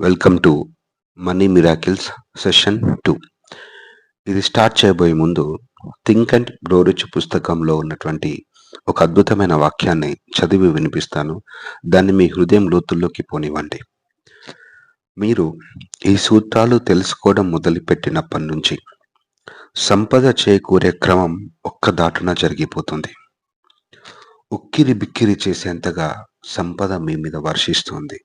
Welcome to money miracles session two ఇది start చేయబోయే ముందు థింక్ అండ్ గ్రోరిచ్ పుస్తకంలో ఉన్నటువంటి ఒక అద్భుతమైన వాక్యాన్ని చదివి వినిపిస్తాను. దాన్ని మీ హృదయం లోతుల్లోకి పోనివ్వండి. మీరు ఈ సూత్రాలు తెలుసుకోవడం మొదలుపెట్టినప్పటి నుంచి సంపద చేకూరే క్రమం ఒక్క దాటున జరిగిపోతుంది. ఉక్కిరి బిక్కిరి చేసేంతగా సంపద మీ మీద వర్షిస్తుంది.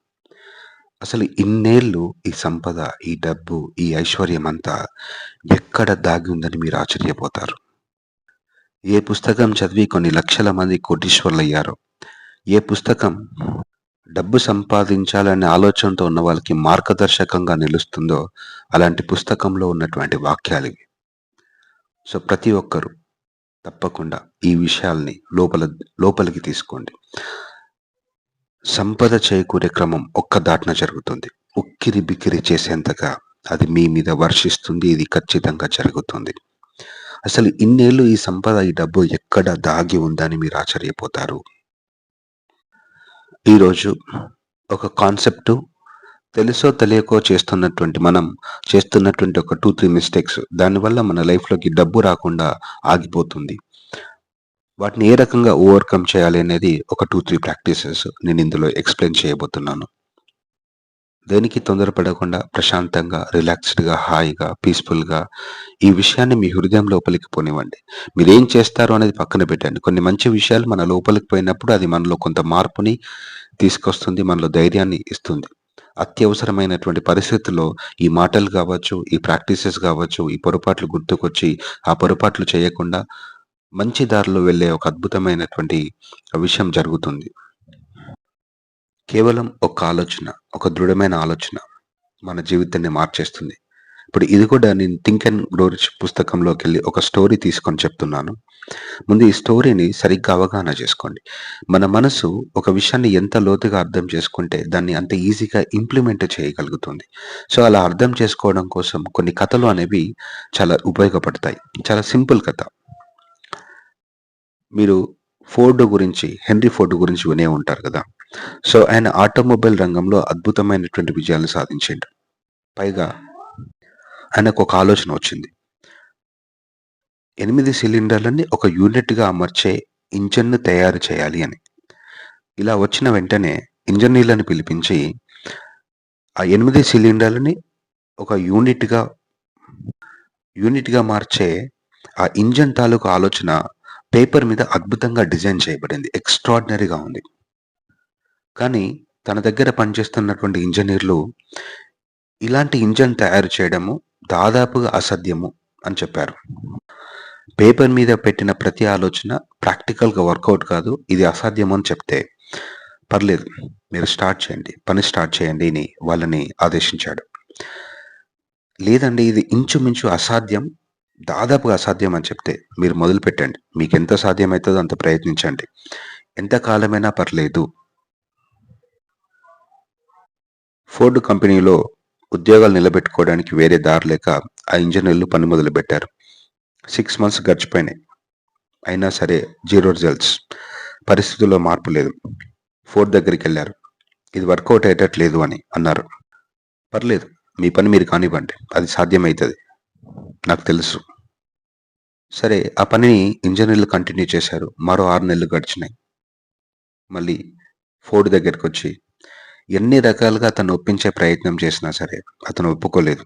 అసలు ఇన్నేళ్ళు ఈ సంపద ఈ డబ్బు ఈ ఐశ్వర్యం అంతా ఎక్కడ దాగి ఉందని మీరు ఆశ్చర్యపోతారు? ఏ పుస్తకం చదివి కొన్ని లక్షల మంది కోటీశ్వర్లయ్యారో ఏ పుస్తకం డబ్బు సంపాదించాలనే ఆలోచనతో ఉన్న వాళ్ళకి మార్గదర్శకంగా నిలుస్తుందో అలాంటి పుస్తకంలో ఉన్నటువంటి వాక్యాలు ఇవి. సో ప్రతి ఒక్కరూ తప్పకుండా ఈ విషయాల్ని లోపల లోపలికి తీసుకోండి. సంపద చేకూరే క్రమం ఒక్క దాటిన జరుగుతుంది. ఉక్కిరి బిక్కిరి చేసేంతగా అది మీ మీద వర్షిస్తుంది ఇది ఖచ్చితంగా జరుగుతుంది. అసలు ఇన్నేళ్ళు ఈ సంపద ఈ డబ్బు ఎక్కడ దాగి ఉందని మీరు ఆశ్చర్యపోతారు? ఈరోజు ఒక కాన్సెప్టు తెలుసో తెలియకో చేస్తున్నటువంటి మనం చేస్తున్నటువంటి ఒక టూ త్రీ మిస్టేక్స్ దానివల్ల మన లైఫ్లోకి డబ్బు రాకుండా ఆగిపోతుంది. వాటిని ఏ రకంగా ఓవర్కమ్ చేయాలి అనేది ఒక టూ త్రీ ప్రాక్టీసెస్ నేను ఇందులో ఎక్స్ప్లెయిన్ చేయబోతున్నాను. దేనికి తొందరపడకుండా ప్రశాంతంగా రిలాక్స్డ్గా హాయిగా పీస్ఫుల్గా ఈ విషయాన్ని మీ హృదయం లోపలికి పోనివ్వండి. మీరు ఏం చేస్తారో అనేది పక్కన పెట్టండి. కొన్ని మంచి విషయాలు మన లోపలికి పోయినప్పుడు అది మనలో కొంత మార్పుని తీసుకొస్తుంది మనలో ధైర్యాన్ని ఇస్తుంది. అత్యవసరమైనటువంటి పరిస్థితుల్లో ఈ మాటలు కావచ్చు ఈ ప్రాక్టీసెస్ కావచ్చు ఈ పొరపాట్లు గుర్తుకొచ్చి ఆ పొరపాట్లు చేయకుండా మంచి దారిలో వెళ్ళే ఒక అద్భుతమైనటువంటి విషయం జరుగుతుంది. కేవలం ఒక ఆలోచన ఒక దృఢమైన ఆలోచన మన జీవితాన్ని మార్చేస్తుంది. ఇప్పుడు ఇది కూడా నేను థింక్ అండ్ గ్రో రిచ్ పుస్తకంలోకి వెళ్ళి ఒక స్టోరీ తీసుకొని చెప్తున్నాను. ముందు ఈ స్టోరీని సరిగ్గా అవగాహన చేసుకోండి. మన మనసు ఒక విషయాన్ని ఎంత లోతుగా అర్థం చేసుకుంటే దాన్ని అంత ఈజీగా ఇంప్లిమెంట్ చేయగలుగుతుంది. సో అలా అర్థం చేసుకోవడం కోసం కొన్ని కథలు అనేవి చాలా ఉపయోగపడతాయి. చాలా సింపుల్ కథ. మీరు ఫోర్డ్ గురించి హెన్రీ ఫోర్డ్ గురించి వినే ఉంటారు కదా. సో ఆయన ఆటోమొబైల్ రంగంలో అద్భుతమైనటువంటి విజయాలను సాధించండి. పైగా ఆయనకు ఒక ఆలోచన వచ్చింది. ఎనిమిది సిలిండర్లని ఒక యూనిట్గా అమర్చే ఇంజన్ను తయారు చేయాలి అని. ఇలా వచ్చిన వెంటనే ఇంజనీర్లను పిలిపించి ఆ ఎనిమిది సిలిండర్లని ఒక యూనిట్గా యూనిట్గా మార్చే ఆ ఇంజన్ తాలూకు ఆలోచన పేపర్ మీద అద్భుతంగా డిజైన్ చేయబడింది. ఎక్స్ట్రాడినరీగా ఉంది. కానీ తన దగ్గర పనిచేస్తున్నటువంటి ఇంజనీర్లు ఇలాంటి ఇంజన్ తయారు చేయడము దాదాపుగా అసాధ్యము అని చెప్పారు. పేపర్ మీద పెట్టిన ప్రతి ఆలోచన ప్రాక్టికల్గా వర్కౌట్ కాదు. ఇది అసాధ్యం అని చెప్తే పర్లేదు. మీరు స్టార్ట్ చేయండి. పని స్టార్ట్ చేయండి అని వాళ్ళని ఆదేశించాడు. లేదండి ఇది ఇంచుమించు అసాధ్యం. దాదాపుగా అసాధ్యం అని చెప్తే మీరు మొదలు పెట్టండి మీకు ఎంత సాధ్యమవుతుందో అంత ప్రయత్నించండి. ఎంత కాలమైనా పర్లేదు. ఫోర్డ్ కంపెనీలో ఉద్యోగాలు నిలబెట్టుకోవడానికి వేరే దారి లేక ఆ ఇంజనీర్లు పని మొదలు పెట్టారు సిక్స్ మంత్స్ గడిచిపోయినాయి. అయినా సరే జీరో రిజల్ట్స్. పరిస్థితుల్లో మార్పు లేదు. ఫోర్డ్ దగ్గరికి వెళ్ళారు. ఇది వర్కౌట్ అయ్యేటట్లేదు అని అన్నారు. పర్లేదు. మీ పని మీరు కానివ్వండి. అది సాధ్యమవుతుంది నాకు తెలుసు. సరే ఆ పనిని ఇంజనీర్లు కంటిన్యూ చేశారు. మరో ఆరు నెలలు గడిచినాయి. మళ్ళీ ఫోర్డ్ దగ్గరికి వచ్చి ఎన్ని రకాలుగా అతను ఒప్పించే ప్రయత్నం చేసినా సరే అతను ఒప్పుకోలేదు.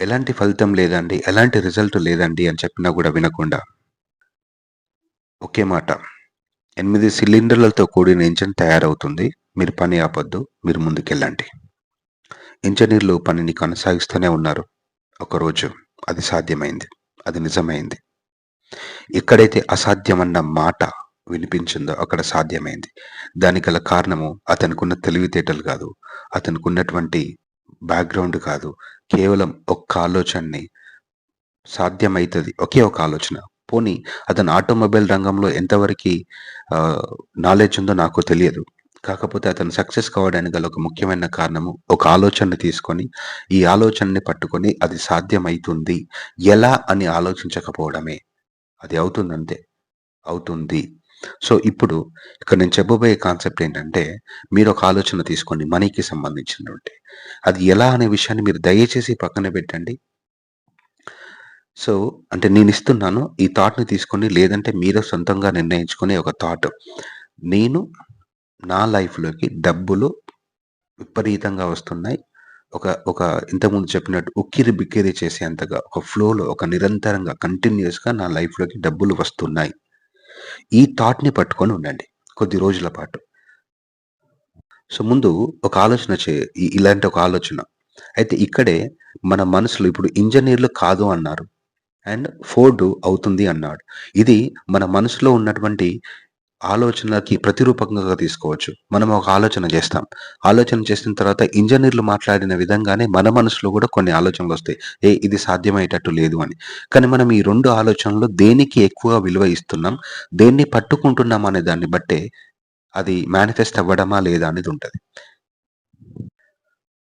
ఎలాంటి ఫలితం లేదండి ఎలాంటి రిజల్ట్ లేదండి అని చెప్పినా కూడా వినకుండా ఒకే మాట. ఎనిమిది సిలిండర్లతో కూడిన ఇంజన్ తయారవుతుంది. మీరు పని ఆపొద్దు మీరు ముందుకెళ్ళండి. ఇంజనీర్లు పనిని కొనసాగిస్తూనే ఉన్నారు. ఒకరోజు అది సాధ్యమైంది. అది నిజమైంది. ఎక్కడైతే అసాధ్యమన్న మాట వినిపించిందో అక్కడ సాధ్యమైంది. దానికి గల కారణము అతనికున్న తెలివితేటలు కాదు. అతనికి ఉన్నటువంటి బ్యాక్గ్రౌండ్ కాదు. కేవలం ఒక్క ఆలోచనని సాధ్యమవుతుంది ఒకే ఒక ఆలోచన. పోనీ అతను ఆటోమొబైల్ రంగంలో ఎంతవరకు నాలెడ్జ్ ఉందో నాకు తెలియదు. కాకపోతే అతను సక్సెస్ కావడానికి గల ఒక ముఖ్యమైన కారణము ఒక ఆలోచనని తీసుకొని ఈ ఆలోచనని పట్టుకొని అది సాధ్యమవుతుంది ఎలా అని ఆలోచించకపోవడమే. అది అవుతుందంతే. అవుతుంది. సో ఇప్పుడు ఇక్కడ నేను చెప్పబోయే కాన్సెప్ట్ ఏంటంటే మీరు ఒక ఆలోచన తీసుకోండి మనీకి సంబంధించినటువంటి. అది ఎలా అనే విషయాన్ని మీరు దయచేసి పక్కన పెట్టండి. సో అంటే నేను ఇస్తున్నాను ఈ థాట్ని తీసుకొని లేదంటే మీరే సొంతంగా నిర్ణయించుకునే ఒక థాట్. నేను నా లైఫ్లోకి డబ్బులు విపరీతంగా వస్తున్నాయి. ఒక ఒక ఇంతకుముందు చెప్పినట్టు ఉక్కిరి బిక్కిరి చేసేంతగా ఒక ఫ్లోలో ఒక నిరంతరంగా కంటిన్యూస్గా నా లైఫ్లోకి డబ్బులు వస్తున్నాయి. ఈ థాట్ని పట్టుకొని ఉండండి కొద్ది రోజుల పాటు. సో ముందు ఒక ఆలోచన చే ఇలాంటి ఒక ఆలోచన. అయితే ఇక్కడే మన మనసులో ఇప్పుడు ఇంజనీర్లు కాదు అన్నారు. అండ్ ఫోర్డ్ అవుతుంది అన్నాడు. ఇది మన మనసులో ఉన్నటువంటి ఆలోచనకి ప్రతిరూపకంగా తీసుకోవచ్చు. మనం ఒక ఆలోచన చేస్తాం. ఆలోచన చేసిన తర్వాత ఇంజనీర్లు మాట్లాడిన విధంగానే మన మనసులో కూడా కొన్ని ఆలోచనలు వస్తాయి. ఏ ఇది సాధ్యమయ్యేటట్టు లేదు అని. కానీ మనం ఈ రెండు ఆలోచనలు దేనికి ఎక్కువ విలువ ఇస్తున్నాం దేన్ని పట్టుకుంటున్నాం అనే దాన్ని బట్టే అది మేనిఫెస్ట్ అవ్వడమా లేదా అనేది ఉంటుంది.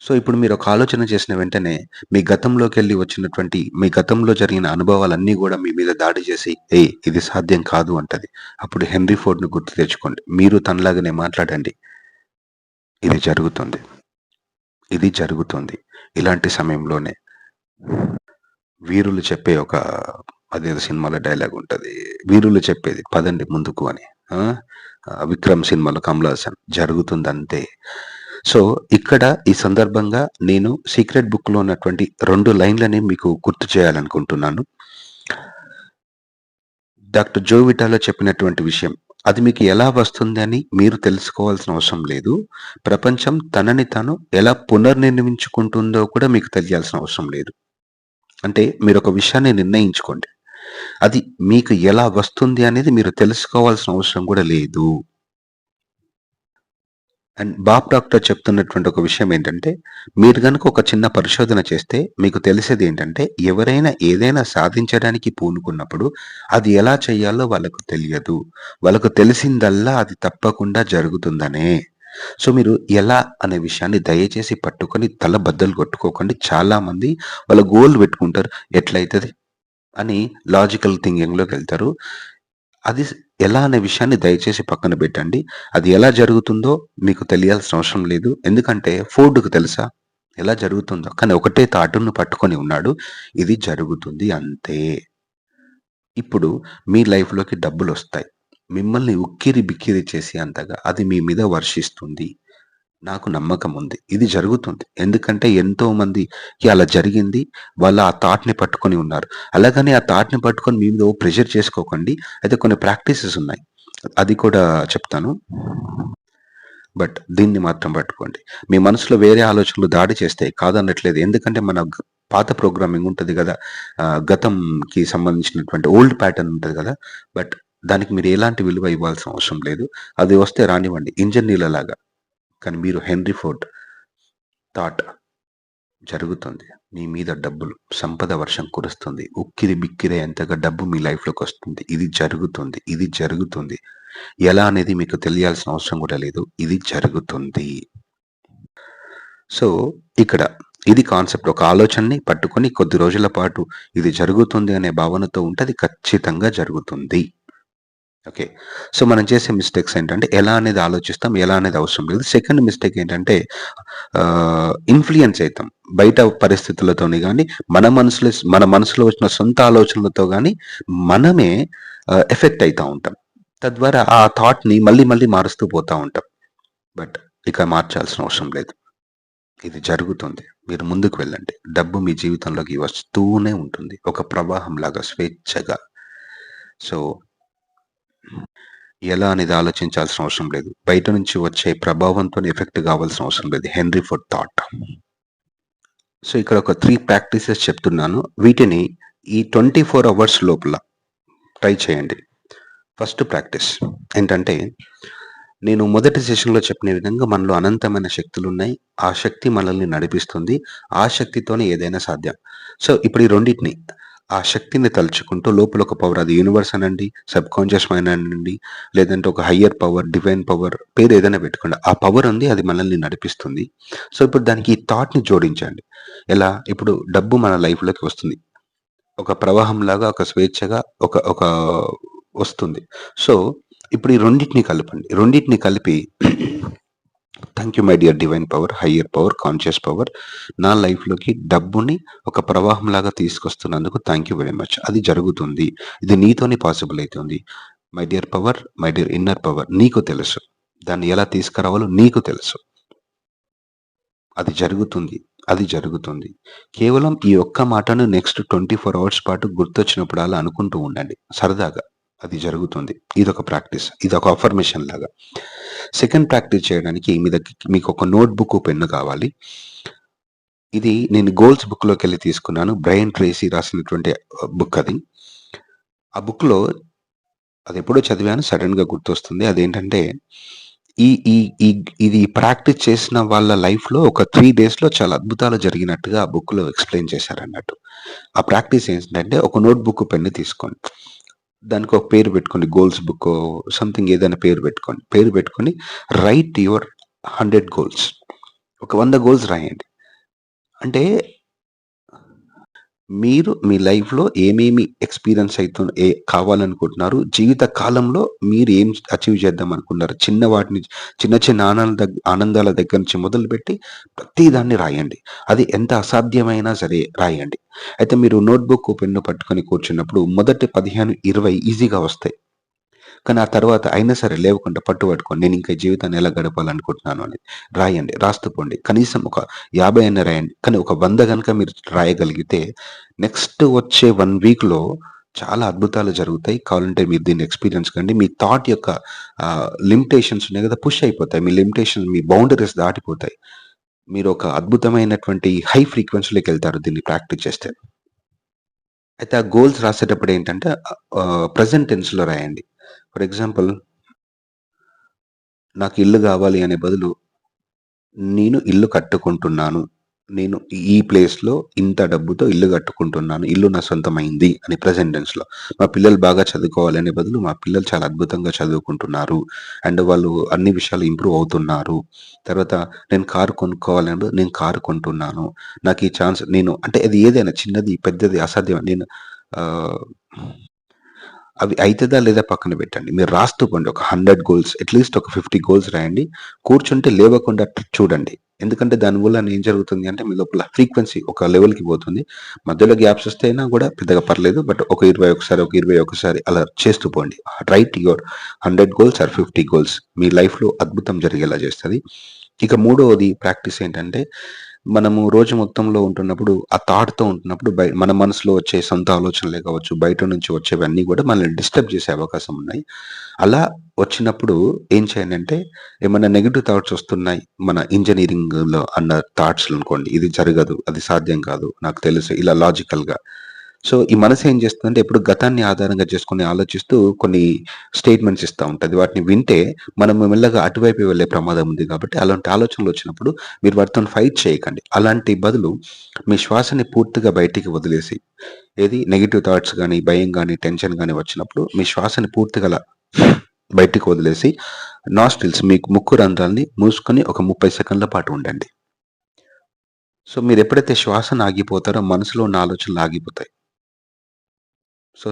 సో ఇప్పుడు మీరు ఒక ఆలోచన చేసిన వెంటనే మీ గతంలోకి వెళ్ళి వచ్చినటువంటి మీ గతంలో జరిగిన అనుభవాలన్నీ కూడా మీ మీద దాడి చేసి ఏ ఇది సాధ్యం కాదు అంటది. అప్పుడు హెన్రీ ఫోర్డ్ను గుర్తు తెచ్చుకోండి. మీరు తనలాగానే మాట్లాడండి. ఇది జరుగుతుంది. ఇది జరుగుతుంది. ఇలాంటి సమయంలోనే వీరులు చెప్పే ఒక అదేదో సినిమాలో డైలాగ్ ఉంటుంది. వీరులు చెప్పేది పదండి ముందుకు అని. విక్రమ్ సినిమాలో కమల్ హాసన్ జరుగుతుంది అంతే సో ఇక్కడ ఈ సందర్భంగా నేను సీక్రెట్ బుక్లో ఉన్నటువంటి రెండు లైన్లని మీకు గుర్తు చేయాలనుకుంటున్నాను. డాక్టర్ జో విటాలో చెప్పినటువంటి విషయం అది మీకు ఎలా వస్తుందని మీరు తెలుసుకోవాల్సిన అవసరం లేదు. ప్రపంచం తనని తాను ఎలా పునర్నిర్మించుకుంటుందో కూడా మీకు తెలియాల్సిన అవసరం లేదు. అంటే మీరు ఒక విషయాన్ని నిర్ణయించుకోండి. అది మీకు ఎలా వస్తుంది అనేది మీరు తెలుసుకోవాల్సిన అవసరం కూడా లేదు. అండ్ బాబ్ డాక్టర్ చెప్తున్నటువంటి ఒక విషయం ఏంటంటే మీరు కనుక ఒక చిన్న పరిశోధన చేస్తే మీకు తెలిసేది ఏంటంటే ఎవరైనా ఏదైనా సాధించడానికి పూనుకున్నప్పుడు అది ఎలా చేయాలో వాళ్ళకు తెలియదు. వాళ్ళకు తెలిసిందల్లా అది తప్పకుండా జరుగుతుందనే. సో మీరు ఎలా అనే విషయాన్ని దయచేసి పట్టుకొని తల బద్దలు కొట్టుకోకండి. చాలా మంది వాళ్ళ గోల్ పెట్టుకుంటారు ఎట్లయితుంది అని లాజికల్ థింకింగ్లోకి వెళ్తారు. అది ఎలా అనే విషయాన్ని దయచేసి పక్కన పెట్టండి. అది ఎలా జరుగుతుందో మీకు తెలియాల్సిన అవసరం లేదు. ఎందుకంటే ఫోర్డ్కు తెలుసా? ఎలా జరుగుతుందో. కానీ ఒకటే తాటును పట్టుకొని ఉన్నాడు. ఇది జరుగుతుంది అంతే. ఇప్పుడు మీ లైఫ్లోకి డబ్బులు వస్తాయి మిమ్మల్ని ఉక్కిరి బిక్కిరి చేసి అంతగా అది మీ మీద వర్షిస్తుంది. నాకు నమ్మకం ఉంది. ఇది జరుగుతుంది. ఎందుకంటే ఎంతో మందికి అలా జరిగింది. వాళ్ళు ఆ థాట్ని పట్టుకొని ఉన్నారు. అలాగని ఆ థాట్ని పట్టుకొని మీ మీద ప్రెషర్ చేసుకోకండి. అయితే కొన్ని ప్రాక్టీసెస్ ఉన్నాయి. అది కూడా చెప్తాను. బట్ దీన్ని మాత్రం పట్టుకోండి. మీ మనసులో వేరే ఆలోచనలు దాడి చేస్తే కాదనట్లేదు. ఎందుకంటే మన పాత ప్రోగ్రామింగ్ ఉంటుంది కదా. గతంకి సంబంధించినటువంటి ఓల్డ్ ప్యాటర్న్ ఉంటుంది కదా. బట్ దానికి మీరు ఎలాంటి విలువ ఇవ్వాల్సిన అవసరం లేదు. అది వస్తే రానివ్వండి. ఇంజనీర్ల లాగా కానీ మీరు హెన్రీ ఫోర్డ్ థాట్ జరుగుతుంది. మీ మీద డబ్బులు సంపద వర్షం కురుస్తుంది. ఉక్కిరి బిక్కిరి ఎంతగా డబ్బు మీ లైఫ్లోకి వస్తుంది. ఇది జరుగుతుంది. ఇది జరుగుతుంది. ఎలా అనేది మీకు తెలియాల్సిన అవసరం కూడా లేదు. ఇది జరుగుతుంది. సో ఇక్కడ ఇది కాన్సెప్ట్. ఒక ఆలోచనని పట్టుకొని కొద్ది రోజుల పాటు ఇది జరుగుతుంది అనే భావనతో ఉంటే అది ఖచ్చితంగా జరుగుతుంది. ఓకే సో మనం చేసే మిస్టేక్స్ ఏంటంటే ఎలా అనేది ఆలోచిస్తాం ఎలా అనేది అవసరం లేదు. సెకండ్ మిస్టేక్ ఏంటంటే uh, ఇన్ఫ్లుయెన్స్ అవుతాం. బయట పరిస్థితులతోని కానీ మన మనసులో మన మనసులో వచ్చిన సొంత ఆలోచనలతో కానీ మనమే uh, ఎఫెక్ట్ అవుతూ ఉంటాం. తద్వారా ఆ థాట్ని మళ్ళీ మళ్ళీ మారుస్తూ పోతూ ఉంటాం. బట్ ఇక మార్చాల్సిన అవసరం లేదు. ఇది జరుగుతుంది. మీరు ముందుకు వెళ్ళండి. డబ్బు మీ జీవితంలోకి వస్తూనే ఉంటుంది. ఒక ప్రవాహం లాగా స్వేచ్ఛగా. సో ఎలా అనేది ఆలోచించాల్సిన అవసరం లేదు. బయట నుంచి వచ్చే ప్రభావంతో ఎఫెక్ట్ కావాల్సిన అవసరం లేదు. హెన్రీ ఫుడ్ థాట్ సో ఇక్కడ ఒక త్రీ ప్రాక్టీసెస్ చెప్తున్నాను. వీటిని ఈ ట్వంటీ ఫోర్ అవర్స్ లోపల ట్రై చేయండి. ఫస్ట్ ప్రాక్టీస్ ఏంటంటే నేను మొదటి సెషన్లో చెప్పిన విధంగా మనలో అనంతమైన శక్తులు ఉన్నాయి ఆ శక్తి మనల్ని నడిపిస్తుంది. ఆ శక్తితోనే ఏదైనా సాధ్యం. సో ఇప్పుడు ఈ రెండింటిని ఆ శక్తిని తలుచుకుంటూ లోపల ఒక పవర్ అది యూనివర్స్ అనండి సబ్ కాన్షియస్ మైండ్ అనండి లేదంటే ఒక హయ్యర్ పవర్ డివైన్ పవర్ పేరు ఏదైనా పెట్టుకోండి. ఆ పవర్ ఉంది అది మనల్ని నడిపిస్తుంది. సో ఇప్పుడు దానికి ఈ థాట్ని జోడించండి. ఎలా? ఇప్పుడు డబ్బు మన లైఫ్లోకి వస్తుంది. ఒక ప్రవాహం లాగా ఒక స్వేచ్ఛగా ఒక ఒక వస్తుంది. సో ఇప్పుడు ఈ రెండింటిని కలపండి. రెండింటిని కలిపి thank you my dear divine power higher power conscious power నా లైఫ్లోకి డబ్బుని ఒక ప్రవాహం లాగా తీసుకొస్తున్నందుకు థ్యాంక్ యూ వెరీ మచ్ అది జరుగుతుంది. ఇది నీతోనే పాసిబుల్ అవుతుంది my dear power my dear inner power నీకు తెలుసు. దాన్ని ఎలా తీసుకురావాలో నీకు తెలుసు. అది జరుగుతుంది. అది జరుగుతుంది. కేవలం ఈ ఒక్క మాటను నెక్స్ట్ ట్వంటీ ఫోర్ అవర్స్ పాటు గుర్తొచ్చినప్పుడు అలా అనుకుంటూ ఉండండి. సరదాగా అది జరుగుతుంది. ఇది ఒక ప్రాక్టీస్ ఇది ఒక అఫర్మేషన్ లాగా. సెకండ్ ప్రాక్టీస్ చేయడానికి మీ దగ్గర మీకు ఒక నోట్ బుక్ పెన్ను కావాలి ఇది నేను గోల్స్ బుక్లోకి వెళ్ళి తీసుకున్నాను బ్రైన్ ట్రేసీ రాసినటువంటి బుక్ అది ఆ బుక్లో అది ఎప్పుడో చదివాను సడన్గా గుర్తొస్తుంది అదేంటంటే ఈ ఈ ఈ ఇది ప్రాక్టీస్ చేసిన వాళ్ళ లైఫ్‌లో ఒక త్రీ డేస్‌లో చాలా అద్భుతాలు జరిగినట్టుగా ఆ బుక్‌లో ఎక్స్‌ప్లెయిన్ చేశారన్నట్టు. ఆ ప్రాక్టీస్ ఏంటంటే ఒక నోట్ బుక్, పెన్ను తీసుకోండి. దానికి ఒక పేరు పెట్టుకోండి. గోల్స్ బుక్ సంథింగ్ ఏదైనా పేరు పెట్టుకోండి. పేరు పెట్టుకొని రైట్ యువర్ హండ్రెడ్ గోల్స్. ఒక వంద గోల్స్ రాయండి. అంటే మీరు మీ లైఫ్‌లో ఏమేమి ఎక్స్‌పీరియన్స్ అయితే ఏ కావాలనుకుంటున్నారు? జీవిత కాలంలో మీరు ఏం అచీవ్ చేద్దాం అనుకున్నారు? చిన్న వాటిని చిన్న చిన్న ఆనంద ఆనందాల దగ్గర నుంచి మొదలుపెట్టి ప్రతిదాన్ని రాయండి. అది ఎంత అసాధ్యమైనా సరే రాయండి. అయితే మీరు నోట్‌బుక్, పెన్ను పట్టుకొని కూర్చున్నప్పుడు మొదటి 15, 20 ఈజీగా వస్తాయి. కానీ ఆ తర్వాత అయినా సరే లేవకుండా పట్టు నేను ఇంకా జీవితాన్ని ఎలా గడపాలనుకుంటున్నాను అని రాయండి. రాస్తుపోండి కనీసం ఒక 50 అయినా రాయండి. కానీ ఒక వంద కనుక మీరు రాయగలిగితే నెక్స్ట్ వచ్చే వన్ వీక్‌లో చాలా అద్భుతాలు జరుగుతాయి. కావాలంటే మీరు దీన్ని ఎక్స్‌పీరియన్స్ కండి. మీ థాట్ యొక్క లిమిటేషన్స్ ఉన్నాయి కదా! పుష్ అయిపోతాయి. మీ లిమిటేషన్స్, మీ బౌండరీస్ దాటిపోతాయి. మీరు ఒక అద్భుతమైనటువంటి హై ఫ్రీక్వెన్సీలోకి వెళ్తారు దీన్ని ప్రాక్టీస్ చేస్తే. అయితే ఆ గోల్స్ రాసేటప్పుడు ఏంటంటే ప్రజెంట్ ప్రెజెంట్ టెన్స్‌లో రాయండి. ఫర్ ఎగ్జాంపుల్ నాకు ఇల్లు కావాలి అనే బదులు నేను ఇల్లు కట్టుకుంటున్నాను. నేను ఈ ప్లేస్‌లో ఇంత డబ్బుతో ఇల్లు కట్టుకుంటున్నాను. ఇల్లు నా సొంతమైంది అని ప్రెజెంట్ టెన్స్‌లో. మా పిల్లలు బాగా చదువుకోవాలి అనే బదులు మా పిల్లలు చాలా అద్భుతంగా చదువుకుంటున్నారు. అండ్ వాళ్ళు అన్ని విషయాలు ఇంప్రూవ్ అవుతున్నారు. తర్వాత నేను కారు కొనుక్కోవాలని బదులు నేను కారు కొంటున్నాను. నాకు ఈ ఛాన్స్ నేను అంటే అది ఏదైనా చిన్నది, పెద్దది అసాధ్యం నేను అవి అవుతుందా లేదా పక్కన పెట్టండి. మీరు రాస్తూ పోండి. ఒక 100 గోల్స్ అట్‌లీస్ట్ ఒక 50 గోల్స్ రాయండి. కూర్చుంటే లేవకుండా చూడండి. ఎందుకంటే దాని ఏం జరుగుతుంది అంటే మీ లోపల ఫ్రీక్వెన్సీ ఒక లెవెల్‌కి పోతుంది. మధ్యలో గ్యాప్స్ వస్తేనా కూడా పెద్దగా పర్లేదు. బట్ ఒక 20 ఒకసారి, ఒక 20 ఒకసారి అలా చేస్తూ పోండి. Write your 100 goals or 50 goals. మీ లైఫ్‌లో అద్భుతం జరిగేలా చేస్తుంది ఇక మూడవది ప్రాక్టీస్ ఏంటంటే మనము రోజు మొత్తంలో ఉంటున్నప్పుడు ఆ థాట్‌తో ఉంటున్నప్పుడు బై మన మనసులో వచ్చే సొంత ఆలోచనలే కావచ్చు, బయట నుంచి వచ్చేవన్నీ కూడా మనల్ని డిస్టర్బ్ చేసే అవకాశం ఉన్నాయి. అలా వచ్చినప్పుడు ఏం చేయండి అంటే ఏమన్నా థాట్స్ వస్తున్నాయి. మన ఇంజనీరింగ్లో అన్న థాట్స్ అనుకోండి. ఇది జరగదు. అది సాధ్యం కాదు. నాకు తెలుసు ఇలా లాజికల్‌గా. సో, ఈ మనసు ఏం చేస్తుందంటే ఎప్పుడు గతాన్ని ఆధారంగా చేసుకుని ఆలోచిస్తూ కొన్ని స్టేట్మెంట్స్ ఇస్తూ ఉంటుంది వాటిని వింటే మనం మెల్లగా అటువైపు వెళ్ళే ప్రమాదం ఉంది కాబట్టి అలాంటి ఆలోచనలు వచ్చినప్పుడు మీరు వాటితో ఫైట్ చేయకండి. అలాంటి బదులు మీ శ్వాసని పూర్తిగా బయటికి వదిలేసి ఏది నెగిటివ్ థాట్స్ కానీ భయం కానీ టెన్షన్ కానీ వచ్చినప్పుడు మీ శ్వాసని పూర్తిగా బయటికి వదిలేసి నాస్టిల్స్ మీ ముక్కు రంధ్రాల్ని మూసుకొని ఒక ముప్పై సెకండ్ల పాటు ఉండండి. సో, మీరు ఎప్పుడైతే శ్వాసను ఆగిపోతారో మనసులో ఉన్న ఆలోచనలు ఆగిపోతాయి. సో,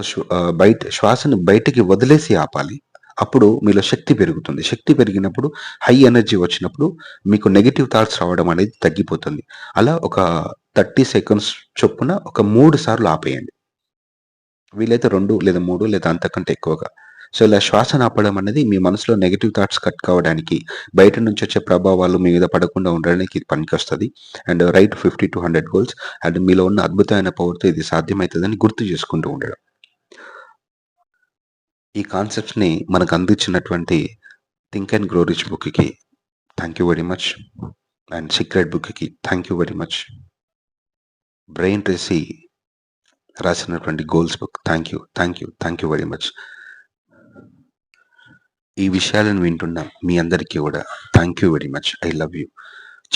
బయట శ్వాసను బయటికి వదిలేసి ఆపాలి. అప్పుడు మీలో శక్తి పెరుగుతుంది. శక్తి పెరిగినప్పుడు హై ఎనర్జీ వచ్చినప్పుడు మీకు నెగిటివ్ థాట్స్ రావడం అనేది తగ్గిపోతుంది. అలా ఒక 30 సెకండ్స్ చొప్పున ఒక మూడు సార్లు ఆపేయండి. వీలైతే రెండు లేదా మూడు లేదా అంతకంటే ఎక్కువగా. సో, ఇలా శ్వాసను ఆపడం అనేది మీ మనసులో నెగిటివ్ థాట్స్ కట్ కావడానికి, బయట నుంచి వచ్చే ప్రభావాలు మీ మీద పడకుండా ఉండడానికి ఇది పనికొస్తది. అండ్ రైట్ 50-100 గోల్స్ అండ్ మీలో ఉన్న అద్భుతమైన పవర్‌తో ఇది సాధ్యమవుతుందని గుర్తు చేసుకుంటూ ఉండడం. ఈ కాన్సెప్ట్స్‌ని మనకు అందించినటువంటి 'think and grow rich' బుక్‌కి thank you very much. And 'secret' బుక్‌కి thank you very much. Brian Tracy రాసినటువంటి goals book thank you. Thank you. Thank you very much. ఈ విషయాలను వింటున్న మీ అందరికీ కూడా thank you very much. I love you.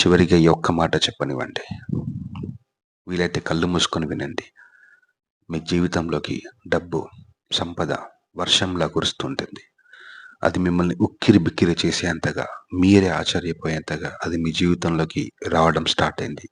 చివరిగా ఈ ఒక్క మాట చెప్పనివ్వండి. వీలైతే కళ్ళు మూసుకొని వినండి. మీ జీవితంలోకి డబ్బు, సంపద వర్షంలా కురుస్తుంటుంది. అది మిమ్మల్ని ఉక్కిరి బిక్కిరి చేసేంతగా, మీరే ఆశ్చర్యపోయేంతగా అది మీ జీవితంలోకి రావడం స్టార్ట్ అయింది.